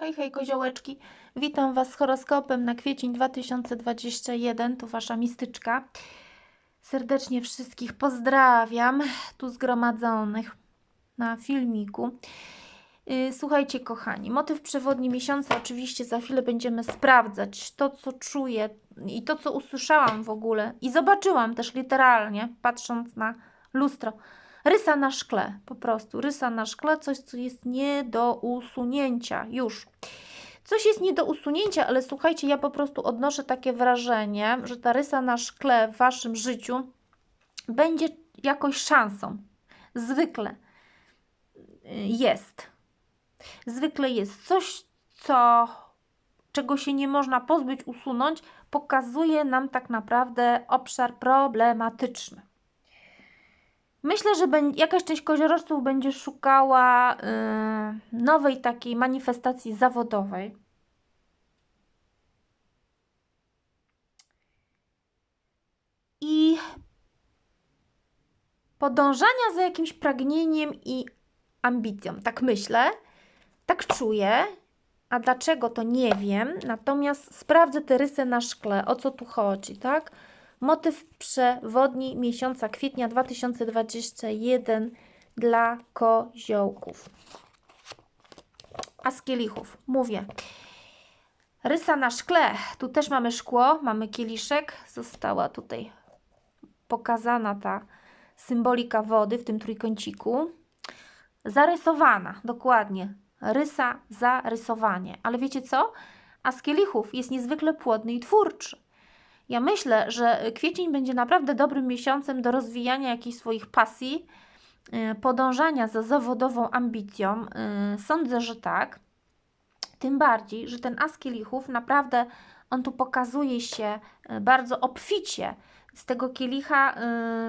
Hej, hej, koziołeczki. Witam Was z horoskopem na kwiecień 2021. Tu Wasza mistyczka. Serdecznie wszystkich pozdrawiam, tu zgromadzonych na filmiku. Yy, Słuchajcie, kochani, motyw przewodni miesiąca oczywiście za chwilę będziemy sprawdzać to, co czuję i to, co usłyszałam w ogóle i zobaczyłam też literalnie, patrząc na lustro. Rysa na szkle, po prostu. Rysa na szkle, coś, co jest nie do usunięcia już. Coś jest nie do usunięcia, ale słuchajcie, ja po prostu odnoszę takie wrażenie, że ta rysa na szkle w waszym życiu będzie jakąś szansą. Zwykle jest. Zwykle jest coś, co czego się nie można pozbyć, usunąć, pokazuje nam tak naprawdę obszar problematyczny. Myślę, że jakaś część koziorożców będzie szukała yy, nowej takiej manifestacji zawodowej. I podążania za jakimś pragnieniem i ambicją. Tak myślę, tak czuję. A dlaczego to nie wiem. Natomiast sprawdzę te rysy na szkle, o co tu chodzi, tak? Motyw przewodni miesiąca kwietnia 2021 dla koziołków. A z kielichów, mówię. Rysa na szkle. Tu też mamy szkło, mamy kieliszek. Została tutaj pokazana ta symbolika wody w tym trójkąciku. Zarysowana, dokładnie. Rysa, zarysowanie. Ale wiecie co? A z kielichów jest niezwykle płodny i twórczy. Ja myślę, że kwiecień będzie naprawdę dobrym miesiącem do rozwijania jakichś swoich pasji, yy, podążania za zawodową ambicją. Yy, Sądzę, że tak. Tym bardziej, że ten as kielichów naprawdę on tu pokazuje się yy, bardzo obficie. Z tego kielicha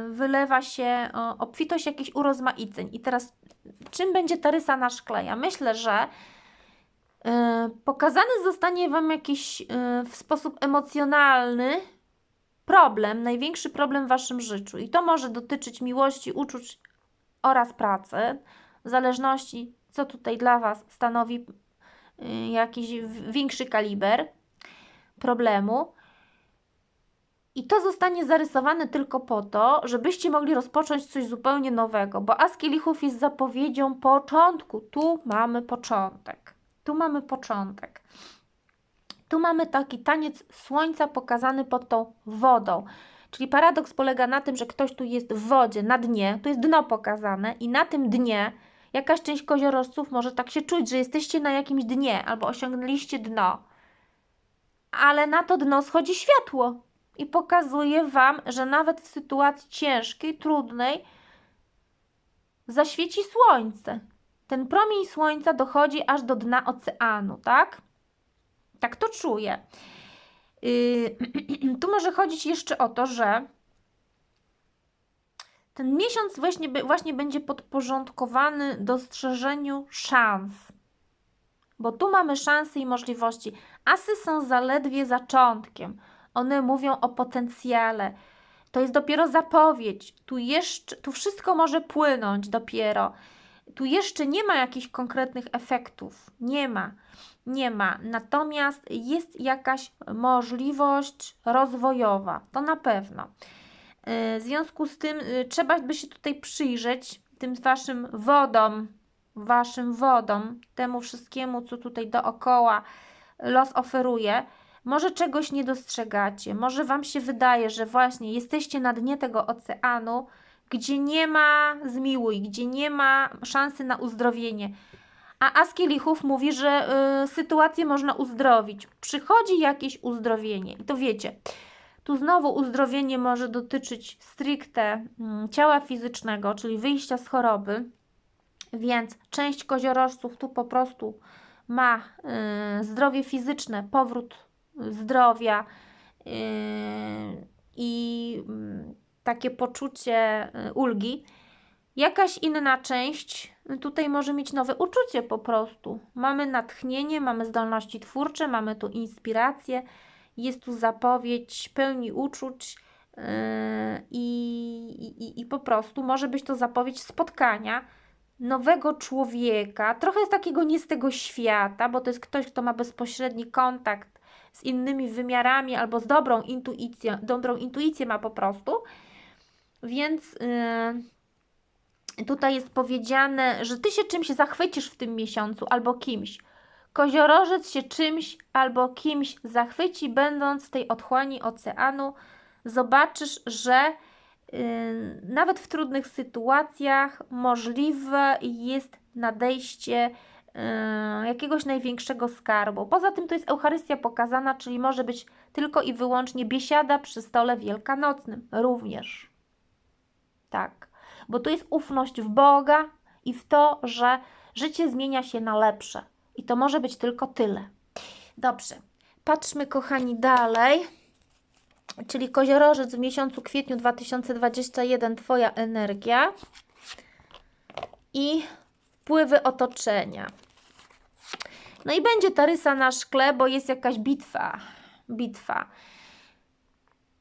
wylewa się obfitość jakichś urozmaiceń. I teraz czym będzie ta rysa na szkle? Ja myślę, że pokazany zostanie Wam jakiś yy, w sposób emocjonalny problem, największy problem w Waszym życiu. I to może dotyczyć miłości, uczuć oraz pracy, w zależności co tutaj dla Was stanowi yy, jakiś większy kaliber problemu. I to zostanie zarysowane tylko po to, żebyście mogli rozpocząć coś zupełnie nowego, bo As Kielichów jest zapowiedzią początku. Tu mamy początek. Tu mamy początek. Tu mamy taki taniec słońca pokazany pod tą wodą. Czyli paradoks polega na tym, że ktoś tu jest w wodzie, na dnie, tu jest dno pokazane i na tym dnie jakaś część koziorożców może tak się czuć, że jesteście na jakimś dnie albo osiągnęliście dno. Ale na to dno schodzi światło i pokazuje Wam, że nawet w sytuacji ciężkiej, trudnej zaświeci słońce. Ten promień słońca dochodzi aż do dna oceanu, tak? Tak to czuję. Yy, tu może chodzić jeszcze o to, że ten miesiąc właśnie, właśnie będzie podporządkowany dostrzeżeniu szans. Bo tu mamy szanse i możliwości. Asy są zaledwie zaczątkiem. One mówią o potencjale. To jest dopiero zapowiedź. Tu jeszcze, tu wszystko może płynąć dopiero. Tu jeszcze nie ma jakichś konkretnych efektów. Nie ma. Nie ma. Natomiast jest jakaś możliwość rozwojowa. To na pewno. Yy, W związku z tym yy, trzeba by się tutaj przyjrzeć tym waszym wodom, waszym wodom, temu wszystkiemu, co tutaj dookoła los oferuje. Może czegoś nie dostrzegacie, może Wam się wydaje, że właśnie jesteście na dnie tego oceanu, gdzie nie ma zmiłuj, gdzie nie ma szansy na uzdrowienie. A As Kielichów mówi, że y, sytuację można uzdrowić. Przychodzi jakieś uzdrowienie. I to wiecie, tu znowu uzdrowienie może dotyczyć stricte mm, ciała fizycznego, czyli wyjścia z choroby. Więc część koziorożców tu po prostu ma y, zdrowie fizyczne, powrót zdrowia yy, i mm, takie poczucie y, ulgi. Jakaś inna część tutaj może mieć nowe uczucie po prostu. Mamy natchnienie, mamy zdolności twórcze, mamy tu inspirację, jest tu zapowiedź pełni uczuć yy, i, i, i po prostu może być to zapowiedź spotkania nowego człowieka, trochę jest takiego nie z tego świata, bo to jest ktoś, kto ma bezpośredni kontakt z innymi wymiarami albo z dobrą intuicją, dobrą intuicję ma po prostu. Więc yy, tutaj jest powiedziane, że ty się czymś zachwycisz w tym miesiącu albo kimś. Koziorożec się czymś albo kimś zachwyci, będąc w tej otchłani oceanu. Zobaczysz, że yy, nawet w trudnych sytuacjach możliwe jest nadejście yy, jakiegoś największego skarbu. Poza tym to jest Eucharystia pokazana, czyli może być tylko i wyłącznie biesiada przy stole wielkanocnym również. Tak, bo tu jest ufność w Boga i w to, że życie zmienia się na lepsze. I to może być tylko tyle. Dobrze, patrzmy, kochani, dalej. Czyli koziorożec w miesiącu kwietniu 2021, Twoja energia i wpływy otoczenia. No i będzie ta rysa na szkle, bo jest jakaś bitwa. Bitwa.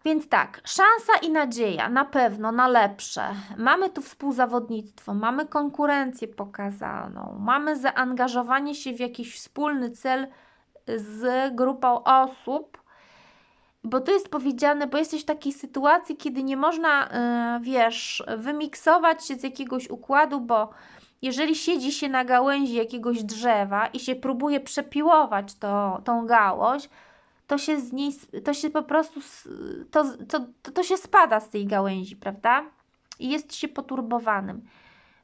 Więc tak, szansa i nadzieja na pewno na lepsze. Mamy tu współzawodnictwo, mamy konkurencję pokazaną, mamy zaangażowanie się w jakiś wspólny cel z grupą osób, bo to jest powiedziane, bo jesteś w takiej sytuacji, kiedy nie można, yy, wiesz, wymiksować się z jakiegoś układu, bo jeżeli siedzi się na gałęzi jakiegoś drzewa i się próbuje przepiłować to, tą gałąź, to się z niej, to się po prostu, to, to, to, się spada z tej gałęzi, prawda? I jest się poturbowanym.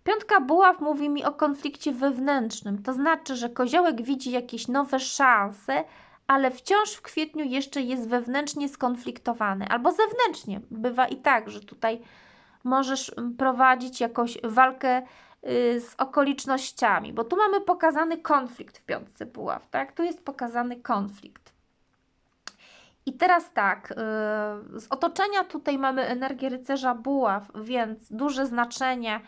Piątka buław mówi mi o konflikcie wewnętrznym, to znaczy, że koziołek widzi jakieś nowe szanse, ale wciąż w kwietniu jeszcze jest wewnętrznie skonfliktowany, albo zewnętrznie. Bywa i tak, że tutaj możesz prowadzić jakąś walkę y, z okolicznościami, bo tu mamy pokazany konflikt w piątce buław, tak? Tu jest pokazany konflikt. I teraz tak, yy, z otoczenia tutaj mamy energię rycerza buław, więc duże znaczenie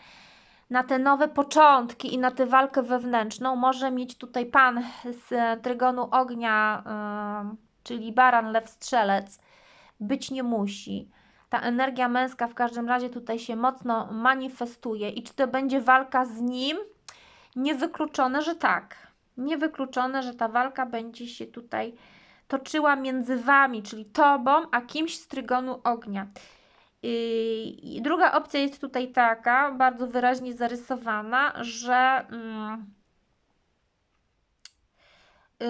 na te nowe początki i na tę walkę wewnętrzną może mieć tutaj pan z trygonu ognia, yy, czyli baran, lew, strzelec. Być nie musi. Ta energia męska w każdym razie tutaj się mocno manifestuje. I czy to będzie walka z nim? Niewykluczone, że tak. Niewykluczone, że ta walka będzie się tutaj toczyła między wami, czyli tobą, a kimś z trygonu ognia. Druga opcja jest tutaj taka, bardzo wyraźnie zarysowana, że mm, y,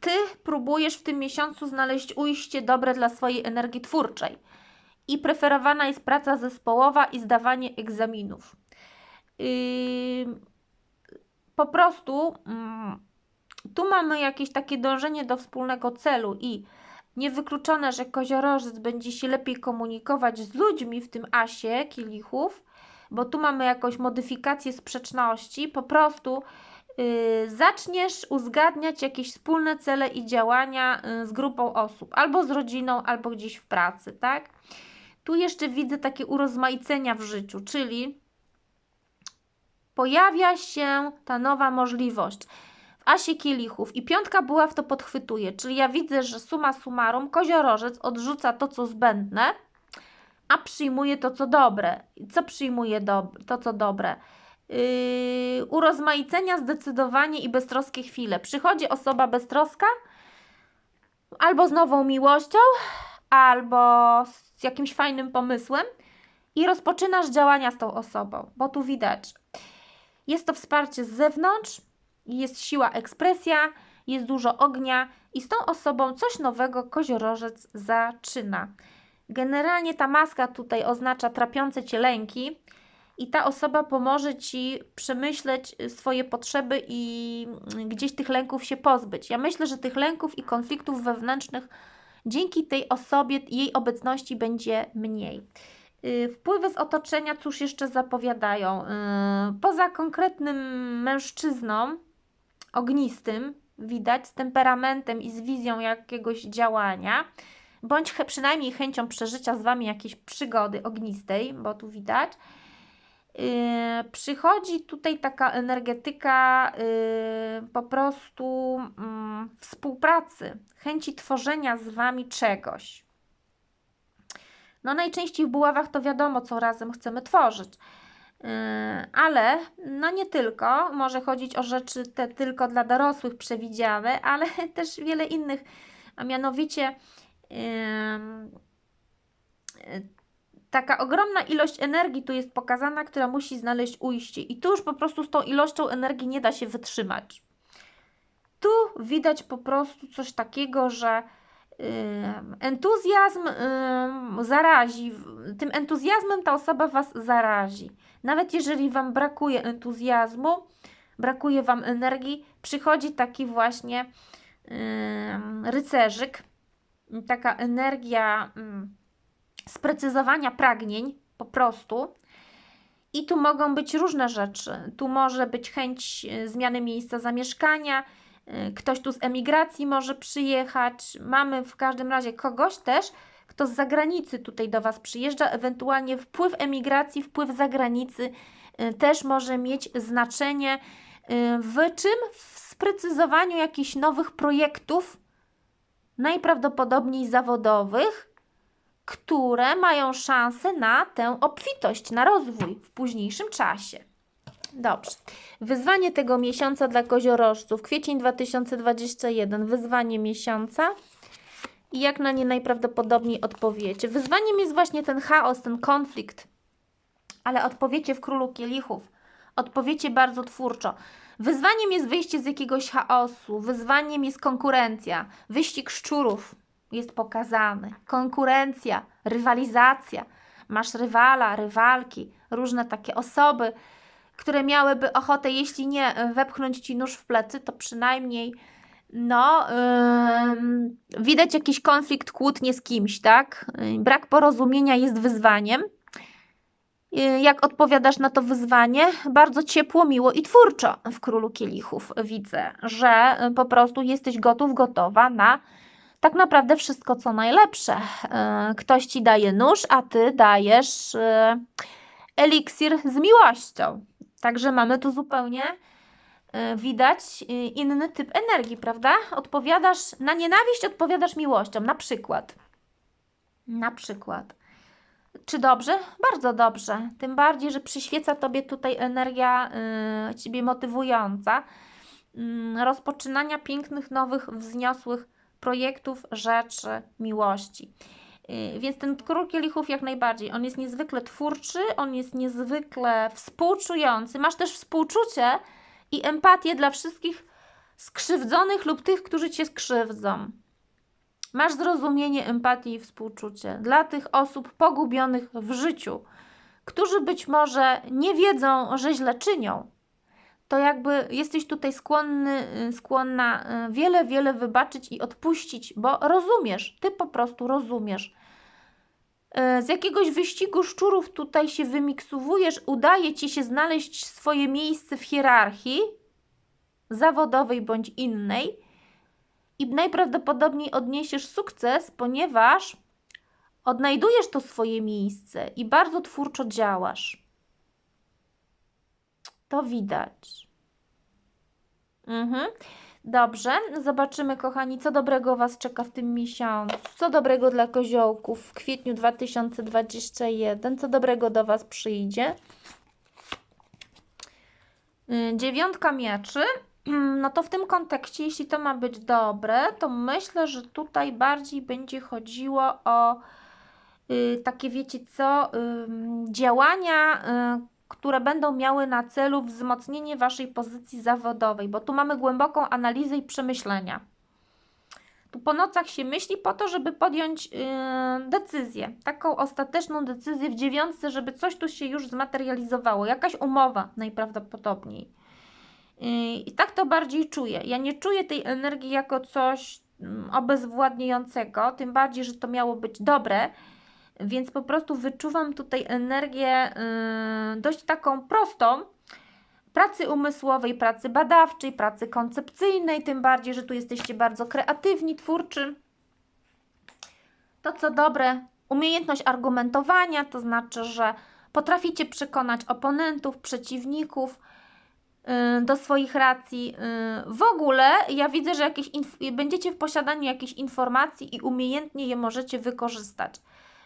ty próbujesz w tym miesiącu znaleźć ujście dobre dla swojej energii twórczej. I preferowana jest praca zespołowa i zdawanie egzaminów. Po prostu mm, tu mamy jakieś takie dążenie do wspólnego celu i niewykluczone, że koziorożec będzie się lepiej komunikować z ludźmi w tym asie kielichów, bo tu mamy jakąś modyfikację sprzeczności, po prostu yy, zaczniesz uzgadniać jakieś wspólne cele i działania yy, z grupą osób, albo z rodziną, albo gdzieś w pracy, tak? Tu jeszcze widzę takie urozmaicenia w życiu, czyli pojawia się ta nowa możliwość asie kielichów i piątka buław to podchwytuje, czyli ja widzę, że suma summarum koziorożec odrzuca to, co zbędne, a przyjmuje to, co dobre. Co przyjmuje do, to, co dobre? Yy, urozmaicenia zdecydowanie i beztroskie chwile. Przychodzi osoba beztroska albo z nową miłością, albo z jakimś fajnym pomysłem i rozpoczynasz działania z tą osobą, bo tu widać, jest to wsparcie z zewnątrz, jest siła ekspresja, jest dużo ognia i z tą osobą coś nowego koziorożec zaczyna. Generalnie ta maska tutaj oznacza trapiące cię lęki i ta osoba pomoże ci przemyśleć swoje potrzeby i gdzieś tych lęków się pozbyć. Ja myślę, że tych lęków i konfliktów wewnętrznych dzięki tej osobie, jej obecności będzie mniej. Y, wpływy z otoczenia, cóż jeszcze zapowiadają? Y, poza konkretnym mężczyzną, ognistym, widać, z temperamentem i z wizją jakiegoś działania, bądź przynajmniej chęcią przeżycia z Wami jakiejś przygody ognistej, bo tu widać. Yy, przychodzi tutaj taka energetyka yy, po prostu yy, współpracy, chęci tworzenia z Wami czegoś. No najczęściej w buławach to wiadomo, co razem chcemy tworzyć ale no nie tylko, może chodzić o rzeczy te tylko dla dorosłych przewidziane, ale też wiele innych, a mianowicie yy, yy, taka ogromna ilość energii tu jest pokazana, która musi znaleźć ujście i tu już po prostu z tą ilością energii nie da się wytrzymać. Tu widać po prostu coś takiego, że entuzjazm zarazi. Tym entuzjazmem ta osoba Was zarazi. Nawet jeżeli Wam brakuje entuzjazmu, brakuje Wam energii, przychodzi taki właśnie rycerzyk, taka energia ym, sprecyzowania pragnień po prostu. I tu mogą być różne rzeczy. Tu może być chęć y, zmiany miejsca zamieszkania, ktoś tu z emigracji może przyjechać. Mamy w każdym razie kogoś też, kto z zagranicy tutaj do Was przyjeżdża, ewentualnie wpływ emigracji, wpływ zagranicy y, też może mieć znaczenie w czym? W sprecyzowaniu jakichś nowych projektów, najprawdopodobniej zawodowych, które mają szansę na tę obfitość, na rozwój w późniejszym czasie. Dobrze. Wyzwanie tego miesiąca dla koziorożców. Kwiecień 2021. Wyzwanie miesiąca. I jak na nie najprawdopodobniej odpowiecie. Wyzwaniem jest właśnie ten chaos, ten konflikt. Ale odpowiecie w królu kielichów. Odpowiecie bardzo twórczo. Wyzwaniem jest wyjście z jakiegoś chaosu. Wyzwaniem jest konkurencja. Wyścig szczurów jest pokazany. Konkurencja, rywalizacja. Masz rywala, rywalki, różne takie osoby, które miałyby ochotę, jeśli nie wepchnąć ci nóż w plecy, to przynajmniej no, yy, widać jakiś konflikt, kłótnie z kimś, tak? Brak porozumienia jest wyzwaniem. Yy, jak odpowiadasz na to wyzwanie? Bardzo ciepło, miło i twórczo w Królu Kielichów widzę, że po prostu jesteś gotów, gotowa na tak naprawdę wszystko, co najlepsze. E, ktoś ci daje nóż, a ty dajesz e, eliksir z miłością. Także mamy tu zupełnie e, widać inny typ energii, prawda? Odpowiadasz na nienawiść, odpowiadasz miłością, na przykład. Na przykład. Czy dobrze? Bardzo dobrze. Tym bardziej, że przyświeca Tobie tutaj energia y, Ciebie motywująca, y, rozpoczynania pięknych, nowych, wzniosłych projektów, rzeczy, miłości. Y, więc ten król kielichów jak najbardziej. On jest niezwykle twórczy, on jest niezwykle współczujący. Masz też współczucie i empatię dla wszystkich skrzywdzonych lub tych, którzy cię skrzywdzą. Masz zrozumienie, empatię i współczucie dla tych osób pogubionych w życiu, którzy być może nie wiedzą, że źle czynią, to jakby jesteś tutaj skłonny, y, skłonna y, wiele, wiele wybaczyć i odpuścić, bo rozumiesz, ty po prostu rozumiesz. Y, z jakiegoś wyścigu szczurów tutaj się wymiksowujesz, udaje ci się znaleźć swoje miejsce w hierarchii zawodowej bądź innej i najprawdopodobniej odniesiesz sukces, ponieważ odnajdujesz to swoje miejsce i bardzo twórczo działasz. To widać. Mhm. Dobrze, zobaczymy, kochani, co dobrego Was czeka w tym miesiącu. Co dobrego dla koziołków w kwietniu 2021. Co dobrego do Was przyjdzie. Y, dziewiątka mieczy. No to w tym kontekście, jeśli to ma być dobre, to myślę, że tutaj bardziej będzie chodziło o y, takie, wiecie co, działania, y, które będą miały na celu wzmocnienie Waszej pozycji zawodowej, bo tu mamy głęboką analizę i przemyślenia. Tu po nocach się myśli po to, żeby podjąć yy, decyzję, taką ostateczną decyzję w dziewiątce, żeby coś tu się już zmaterializowało, jakaś umowa najprawdopodobniej. Yy, I tak to bardziej czuję. Ja nie czuję tej energii jako coś yy, obezwładniającego, tym bardziej, że to miało być dobre, więc po prostu wyczuwam tutaj energię yy, dość taką prostą, pracy umysłowej, pracy badawczej, pracy koncepcyjnej, tym bardziej, że tu jesteście bardzo kreatywni, twórczy. To co dobre, umiejętność argumentowania, to znaczy, że potraficie przekonać oponentów, przeciwników yy, do swoich racji. Yy, w ogóle ja widzę, że jakieś będziecie w posiadaniu jakichś informacji i umiejętnie je możecie wykorzystać.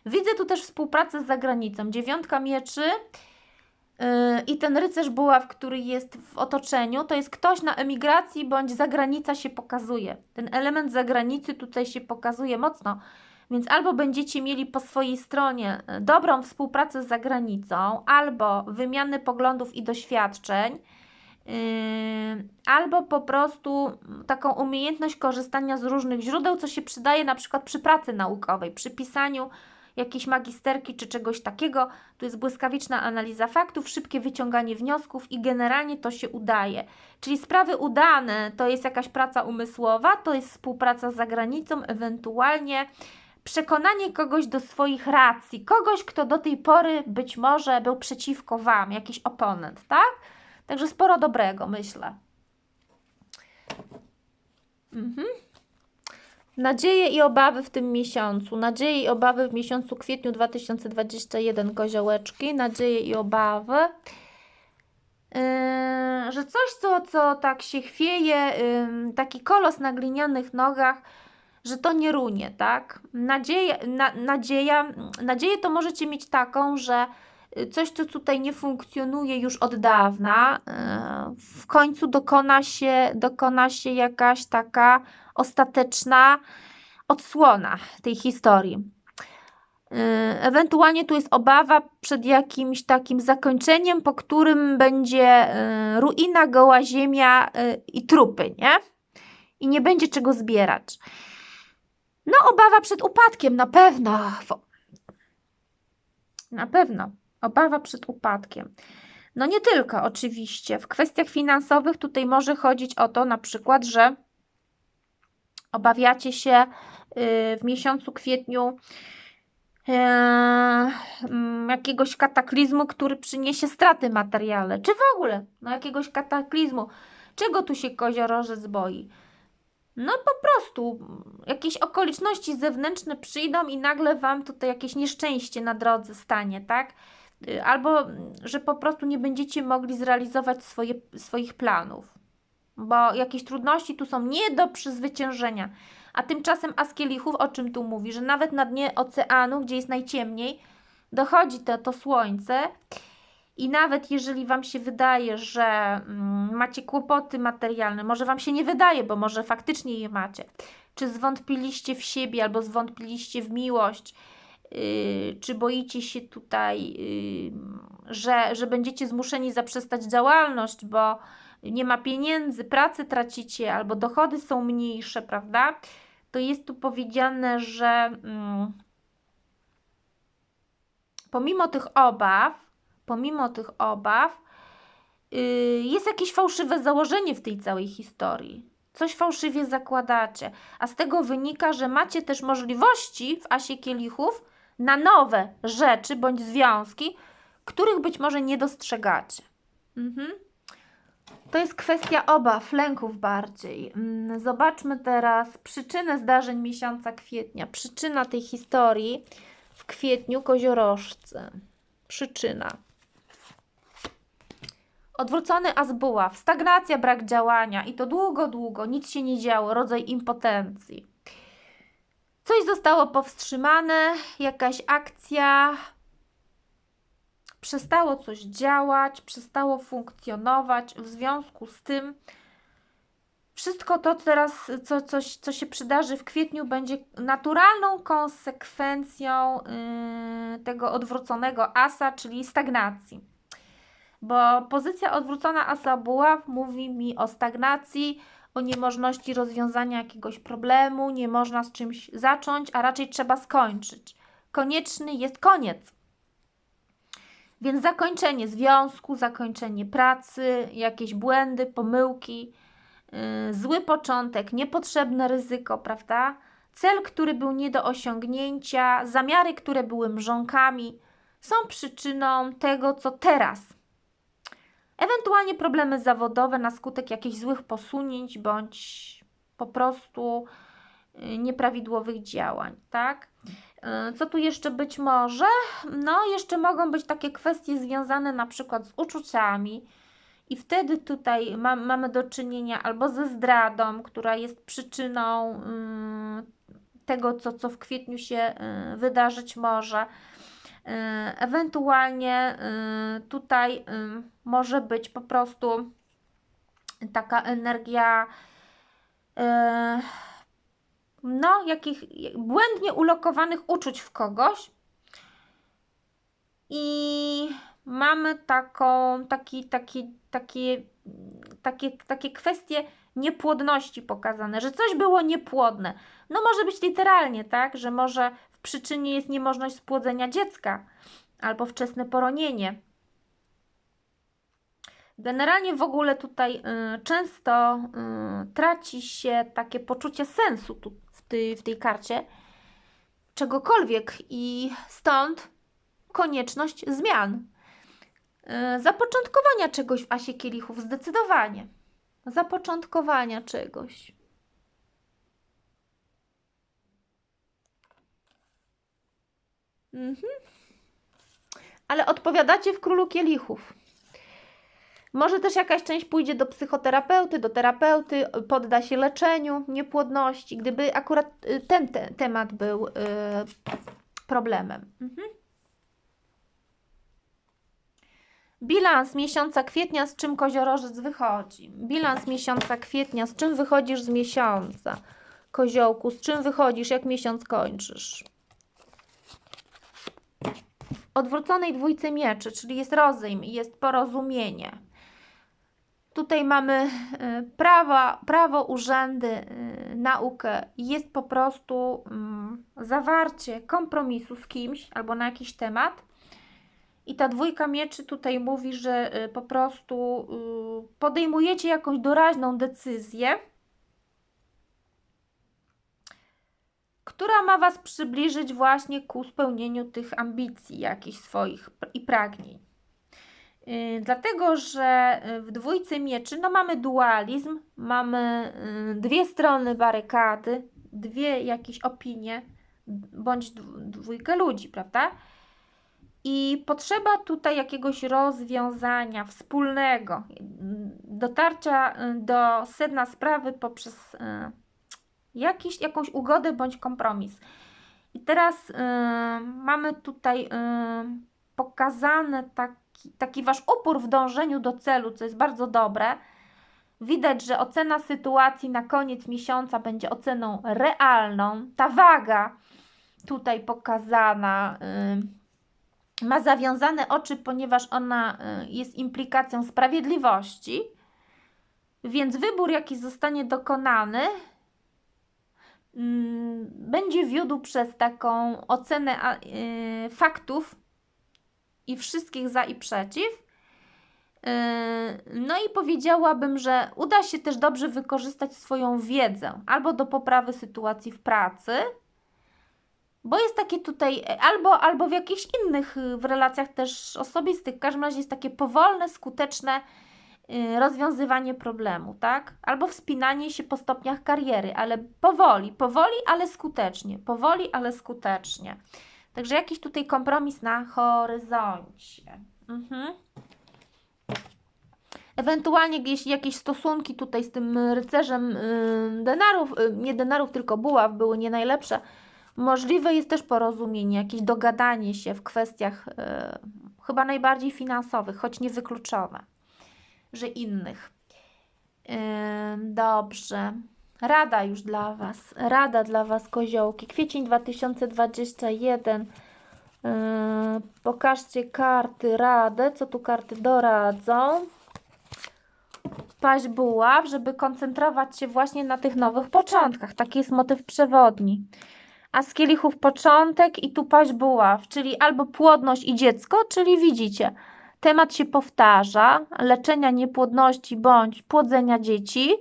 Widzę tu też współpracę z zagranicą. Dziewiątka mieczy Yy, I ten rycerz buław, który jest w otoczeniu, to jest ktoś na emigracji bądź zagranica się pokazuje. Ten element zagranicy tutaj się pokazuje mocno. Więc albo będziecie mieli po swojej stronie e, dobrą współpracę z zagranicą, albo wymiany poglądów i doświadczeń, yy, albo po prostu taką umiejętność korzystania z różnych źródeł, co się przydaje na przykład przy pracy naukowej, przy pisaniu jakiejś magisterki czy czegoś takiego. Tu jest błyskawiczna analiza faktów, szybkie wyciąganie wniosków i generalnie to się udaje. Czyli sprawy udane to jest jakaś praca umysłowa, to jest współpraca z zagranicą, ewentualnie przekonanie kogoś do swoich racji, kogoś, kto do tej pory być może był przeciwko Wam, jakiś oponent, tak? Także sporo dobrego, myślę. Mhm. Nadzieje i obawy w tym miesiącu. Nadzieje i obawy w miesiącu kwietniu 2021 koziołeczki. Nadzieje i obawy. Yy, że coś, co, co tak się chwieje, yy, taki kolos na glinianych nogach, że to nie runie, tak? Nadzieja, na, nadzieja, nadzieję to możecie mieć taką, że coś, co tutaj nie funkcjonuje już od dawna, yy, w końcu dokona się, dokona się jakaś taka ostateczna odsłona tej historii. Yy, Ewentualnie tu jest obawa przed jakimś takim zakończeniem, po którym będzie yy, ruina, goła ziemia i trupy, nie? I nie będzie czego zbierać. No, obawa przed upadkiem, na pewno. Na pewno. Obawa przed upadkiem. No nie tylko, oczywiście. W kwestiach finansowych tutaj może chodzić o to na przykład, że obawiacie się y, w miesiącu kwietniu e, mm, jakiegoś kataklizmu, który przyniesie straty materialne, czy w ogóle no jakiegoś kataklizmu. Czego tu się koziorożec boi? No po prostu jakieś okoliczności zewnętrzne przyjdą i nagle Wam tutaj jakieś nieszczęście na drodze stanie, tak? Y, Albo, mm, że po prostu nie będziecie mogli zrealizować swoje, swoich planów bo jakieś trudności tu są nie do przezwyciężenia. A tymczasem As Kielichów o czym tu mówi? Że nawet na dnie oceanu, gdzie jest najciemniej, dochodzi to, to słońce i nawet jeżeli Wam się wydaje, że mm, macie kłopoty materialne, może Wam się nie wydaje, bo może faktycznie je macie, czy zwątpiliście w siebie albo zwątpiliście w miłość, czy boicie się tutaj, yy, że, że będziecie zmuszeni zaprzestać działalność, bo nie ma pieniędzy, pracy tracicie albo dochody są mniejsze, prawda? To jest tu powiedziane, że mm, pomimo tych obaw, pomimo tych obaw, yy, jest jakieś fałszywe założenie w tej całej historii. Coś fałszywie zakładacie, a z tego wynika, że macie też możliwości w Asie Kielichów na nowe rzeczy bądź związki, których być może nie dostrzegacie. Mhm. To jest kwestia obaw, lęków bardziej. Mm, Zobaczmy teraz przyczynę zdarzeń miesiąca kwietnia. Przyczyna tej historii w kwietniu koziorożcy. Przyczyna. Odwrócony as buław, stagnacja, brak działania i to długo, długo, nic się nie działo, rodzaj impotencji. Coś zostało powstrzymane, jakaś akcja, przestało coś działać, przestało funkcjonować. W związku z tym wszystko to teraz, co, coś, co się przydarzy w kwietniu, będzie naturalną konsekwencją yy, tego odwróconego asa, czyli stagnacji. Bo pozycja odwrócona asa buław mówi mi o stagnacji, o niemożności rozwiązania jakiegoś problemu, nie można z czymś zacząć, a raczej trzeba skończyć. Konieczny jest koniec. Więc zakończenie związku, zakończenie pracy, jakieś błędy, pomyłki, yy, zły początek, niepotrzebne ryzyko, prawda? Cel, który był nie do osiągnięcia, zamiary, które były mrzonkami, są przyczyną tego, co teraz. Ewentualnie problemy zawodowe na skutek jakichś złych posunięć bądź po prostu yy, nieprawidłowych działań, tak? Yy, Co tu jeszcze być może? No, jeszcze mogą być takie kwestie związane na przykład z uczuciami, i wtedy tutaj ma, mamy do czynienia albo ze zdradą, która jest przyczyną yy, tego, co, co w kwietniu się yy, wydarzyć może, Ewentualnie y, tutaj y, może być po prostu taka energia no, jakich błędnie ulokowanych uczuć w kogoś. I mamy taką, taki, taki, takie, takie, takie kwestie niepłodności pokazane, że coś było niepłodne. No może być literalnie, tak, że może przyczynie jest niemożność spłodzenia dziecka albo wczesne poronienie. Generalnie w ogóle tutaj y, często y, traci się takie poczucie sensu tu, w, tej, w tej karcie czegokolwiek i stąd konieczność zmian. Y, zapoczątkowania czegoś w Asie Kielichów, zdecydowanie. Zapoczątkowania czegoś. Mhm. Ale odpowiadacie w Królu Kielichów. Może też jakaś część pójdzie do psychoterapeuty, do terapeuty, podda się leczeniu niepłodności, gdyby akurat y, ten te, temat był y, problemem. Mhm. Bilans miesiąca kwietnia, z czym koziorożec wychodzi? Bilans miesiąca kwietnia, z czym wychodzisz z miesiąca? Koziołku, z czym wychodzisz, jak miesiąc kończysz? Odwróconej dwójce mieczy, czyli jest rozejm i jest porozumienie. Tutaj mamy y, prawa, prawo, urzędy, y, naukę. Jest po prostu mm, zawarcie kompromisu z kimś albo na jakiś temat. I ta dwójka mieczy tutaj mówi, że y, po prostu podejmujecie jakąś doraźną decyzję, która ma Was przybliżyć właśnie ku spełnieniu tych ambicji jakichś swoich i pragnień. Yy, dlatego, że y, w dwójce mieczy no mamy dualizm, mamy y, dwie strony barykady, dwie jakieś opinie, bądź dwójkę ludzi, prawda? I potrzeba tutaj jakiegoś rozwiązania wspólnego, dotarcia y, do sedna sprawy poprzez jakiś, jakąś ugodę bądź kompromis. I teraz yy, mamy tutaj yy, pokazane tak taki wasz upór w dążeniu do celu, co jest bardzo dobre. Widać, że ocena sytuacji na koniec miesiąca będzie oceną realną. Ta waga tutaj pokazana yy, ma zawiązane oczy, ponieważ ona yy, jest implikacją sprawiedliwości. Więc wybór, jaki zostanie dokonany, będzie wiódł przez taką ocenę y, faktów i wszystkich za i przeciw. Yy, no i powiedziałabym, że uda się też dobrze wykorzystać swoją wiedzę albo do poprawy sytuacji w pracy, bo jest takie tutaj, albo, albo w jakichś innych, y, w relacjach też osobistych, w każdym razie jest takie powolne, skuteczne y, rozwiązywanie problemu, tak? Albo wspinanie się po stopniach kariery, ale powoli, powoli, ale skutecznie, powoli, ale skutecznie. Także jakiś tutaj kompromis na horyzoncie. Mhm. Ewentualnie jeśli jakieś stosunki tutaj z tym rycerzem yy, denarów, yy, nie denarów, tylko buław były nie najlepsze, możliwe jest też porozumienie, jakieś dogadanie się w kwestiach chyba najbardziej finansowych, choć niewykluczone, że innych. Dobrze. Rada już dla Was. Rada dla Was, koziołki. Kwiecień 2021. Yy, pokażcie karty, radę. Co tu karty doradzą? Paść buław, żeby koncentrować się właśnie na tych nowych początkach. Taki jest motyw przewodni. A z kielichów początek i tu paść buław, czyli albo płodność i dziecko, czyli widzicie, temat się powtarza, leczenia niepłodności bądź płodzenia dzieci,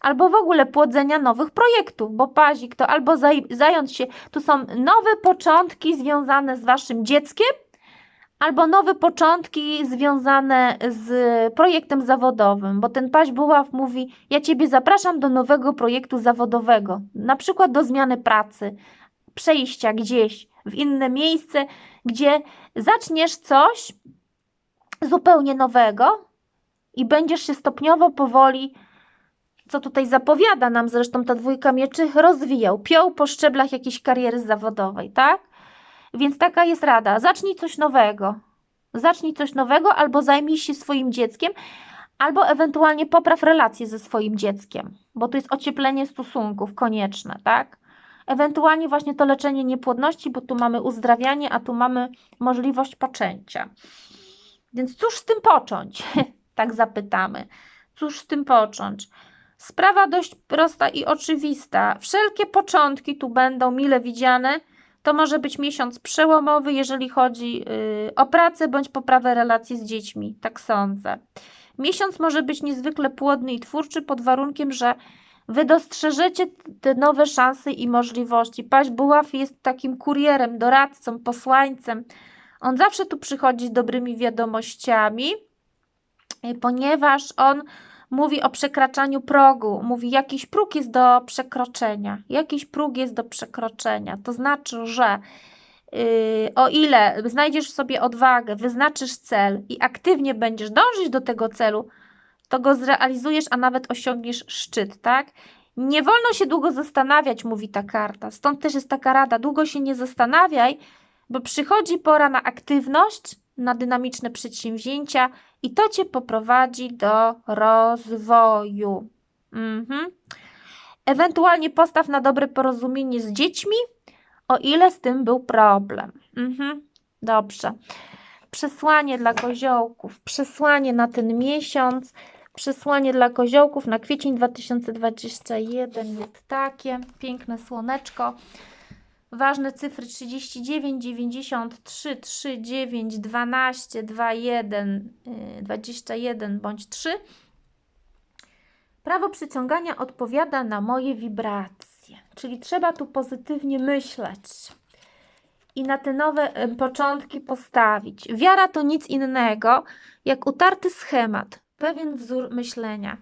albo w ogóle płodzenia nowych projektów, bo pazik to albo zaj zająć się, tu są nowe początki związane z waszym dzieckiem, albo nowe początki związane z projektem zawodowym, bo ten paź buław mówi: Ja ciebie zapraszam do nowego projektu zawodowego, na przykład do zmiany pracy, przejścia gdzieś w inne miejsce, gdzie zaczniesz coś zupełnie nowego i będziesz się stopniowo, powoli co tutaj zapowiada nam zresztą ta dwójka mieczy, rozwijał, piął po szczeblach jakiejś kariery zawodowej, tak? Więc taka jest rada. Zacznij coś nowego. Zacznij coś nowego albo zajmij się swoim dzieckiem, albo ewentualnie popraw relacje ze swoim dzieckiem, bo to jest ocieplenie stosunków konieczne, tak? Ewentualnie właśnie to leczenie niepłodności, bo tu mamy uzdrawianie, a tu mamy możliwość poczęcia. Więc cóż z tym począć? tak zapytamy. Cóż z tym począć? Sprawa dość prosta i oczywista. Wszelkie początki tu będą mile widziane. To może być miesiąc przełomowy, jeżeli chodzi yy, o pracę bądź poprawę relacji z dziećmi. Tak sądzę. Miesiąc może być niezwykle płodny i twórczy pod warunkiem, że wy dostrzeżecie te nowe szanse i możliwości. Paź Buław jest takim kurierem, doradcą, posłańcem. On zawsze tu przychodzi z dobrymi wiadomościami, y, ponieważ on mówi o przekraczaniu progu, mówi jakiś próg jest do przekroczenia, jakiś próg jest do przekroczenia. To znaczy, że yy, o ile znajdziesz w sobie odwagę, wyznaczysz cel i aktywnie będziesz dążyć do tego celu, to go zrealizujesz, a nawet osiągniesz szczyt, tak? Nie wolno się długo zastanawiać, mówi ta karta. Stąd też jest taka rada: długo się nie zastanawiaj, bo przychodzi pora na aktywność, na dynamiczne przedsięwzięcia i to cię poprowadzi do rozwoju. Mhm. Ewentualnie postaw na dobre porozumienie z dziećmi, o ile z tym był problem. Mhm. Dobrze. Przesłanie dla koziołków, przesłanie na ten miesiąc, przesłanie dla koziołków na kwiecień 2021 jest takie. Piękne słoneczko. Ważne cyfry 39, 93, 39, 12, 21, yy, 21 bądź 3. Prawo przyciągania odpowiada na moje wibracje, czyli trzeba tu pozytywnie myśleć i na te nowe em, początki postawić. Wiara to nic innego jak utarty schemat, pewien wzór myślenia.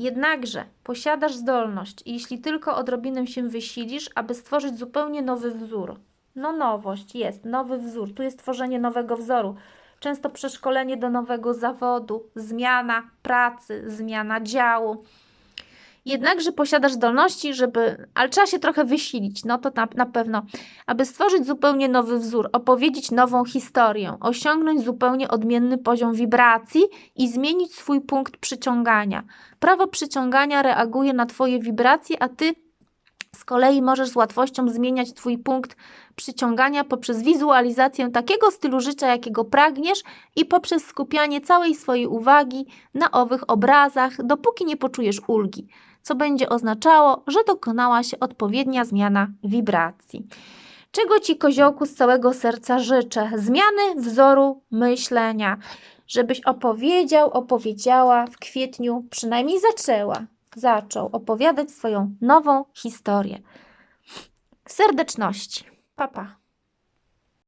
Jednakże posiadasz zdolność, jeśli tylko odrobinę się wysilisz, aby stworzyć zupełnie nowy wzór. No nowość jest, nowy wzór. Tu jest tworzenie nowego wzoru. Często przeszkolenie do nowego zawodu, zmiana pracy, zmiana działu. Jednakże posiadasz zdolności, żeby, ale trzeba się trochę wysilić, no to na, na pewno, aby stworzyć zupełnie nowy wzór, opowiedzieć nową historię, osiągnąć zupełnie odmienny poziom wibracji i zmienić swój punkt przyciągania. Prawo przyciągania reaguje na Twoje wibracje, a Ty z kolei możesz z łatwością zmieniać Twój punkt przyciągania poprzez wizualizację takiego stylu życia, jakiego pragniesz i poprzez skupianie całej swojej uwagi na owych obrazach, dopóki nie poczujesz ulgi, co będzie oznaczało, że dokonała się odpowiednia zmiana wibracji. Czego Ci, koziołku, z całego serca życzę? Zmiany wzoru myślenia, żebyś opowiedział, opowiedziała w kwietniu, przynajmniej zaczęła, zaczął opowiadać swoją nową historię. Serdeczności. Papa. Pa.